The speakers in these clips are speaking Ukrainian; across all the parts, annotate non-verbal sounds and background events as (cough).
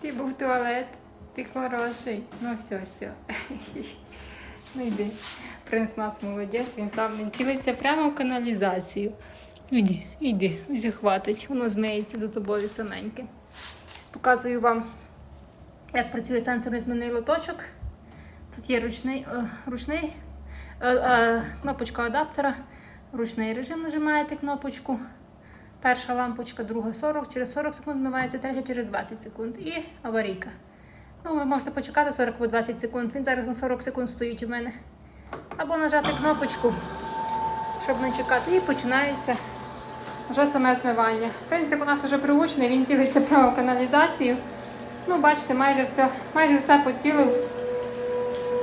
Ти був туалет, ти хороший. Ну все, все. Ну йди. Принц нас молодець, він сам він цілиться прямо в каналізацію. Іди, іди, хватить, воно змиється за тобою саменьке. Показую вам, як працює сенсорний змінний лоточок. Тут є ручний, е, ручний е, е, кнопочка адаптера, ручний режим нажимаєте кнопочку. Перша лампочка, друга 40, через 40 секунд вмивається, третя через 20 секунд. І аварійка. Ну, ви можете почекати 40 або 20 секунд. Він зараз на 40 секунд стоїть у мене. Або нажати кнопочку, щоб не чекати. І починається вже саме змивання. Принцип у нас вже приучений, він цілиться прямо каналізацію. Ну, бачите, майже все, майже все поцілив.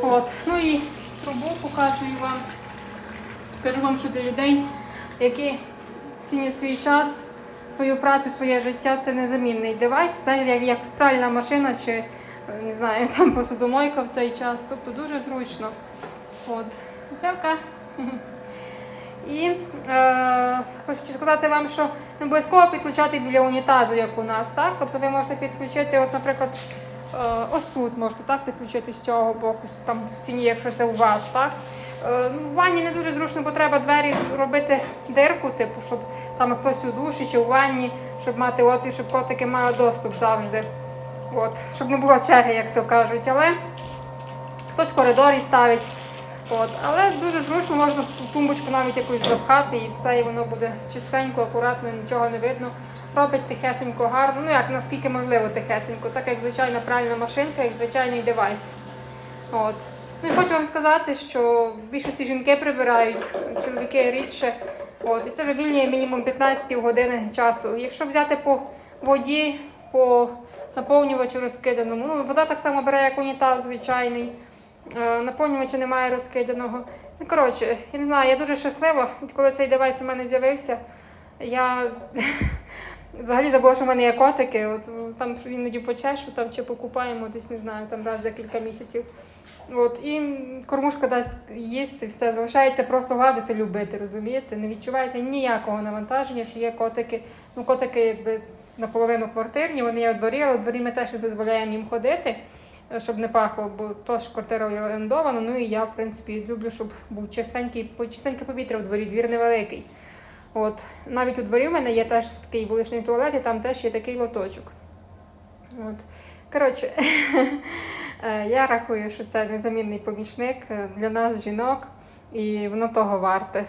От. Ну і трубу показую вам. Скажу вам, що для людей, які цінять свій час, свою працю, своє життя, це незамінний девайс. Це як, як пральна машина чи е, не знаю, (laughs) там посудомойка в цей час. Тобто дуже зручно. От. Взявка. (laughs) І е, хочу сказати вам, що не обов'язково підключати біля унітазу, як у нас. Так? Тобто ви можете підключити, от, наприклад, е, ось тут можете так, підключити з цього боку, там в стіні, якщо це у вас. Так? Е, ну, в ванні не дуже зручно, бо треба двері робити дирку, типу, щоб там хтось у душі чи у ванні, щоб мати отвір, щоб котики мали доступ завжди. От, щоб не було черги, як то кажуть. Але хтось в коридорі ставить. От, але дуже зручно можна тумбочку навіть якусь запхати і все, і воно буде чистенько, акуратно, нічого не видно. Робить тихесенько, гарно, ну як наскільки можливо тихесенько, так як звичайна пральна машинка, як звичайний девайс. От. Ну хочу вам сказати, що в більшості жінки прибирають, чоловіки рідше. От, і це вивільнює мінімум 15 півгодини часу. Якщо взяти по воді, по наповнювачу розкиданому, ну, вода так само бере, як унітаз звичайний. Е, Наповнювача немає розкиданого. Ну, коротше, я не знаю, я дуже щаслива, коли цей девайс у мене з'явився. Я взагалі забула, що в мене є котики. От там іноді почешу там, чи покупаємо десь, не знаю, там раз декілька місяців. От, і кормушка дасть їсти, все, залишається просто гладити, любити, розумієте? Не відчувається ніякого навантаження, що є котики. Ну, котики якби наполовину квартирні, вони є у дворі, але у дворі ми теж не дозволяємо їм ходити, е, щоб не пахло, бо тож квартира орендована. Ну і я, в принципі, люблю, щоб був чистенький, чистеньке повітря у дворі, двір невеликий. От. Навіть у дворі в мене є теж такий вуличний туалет, і там теж є такий лоточок. От. Коротше, (laughs) е, я рахую, що це незамінний помічник е, для нас, жінок, і воно того варте.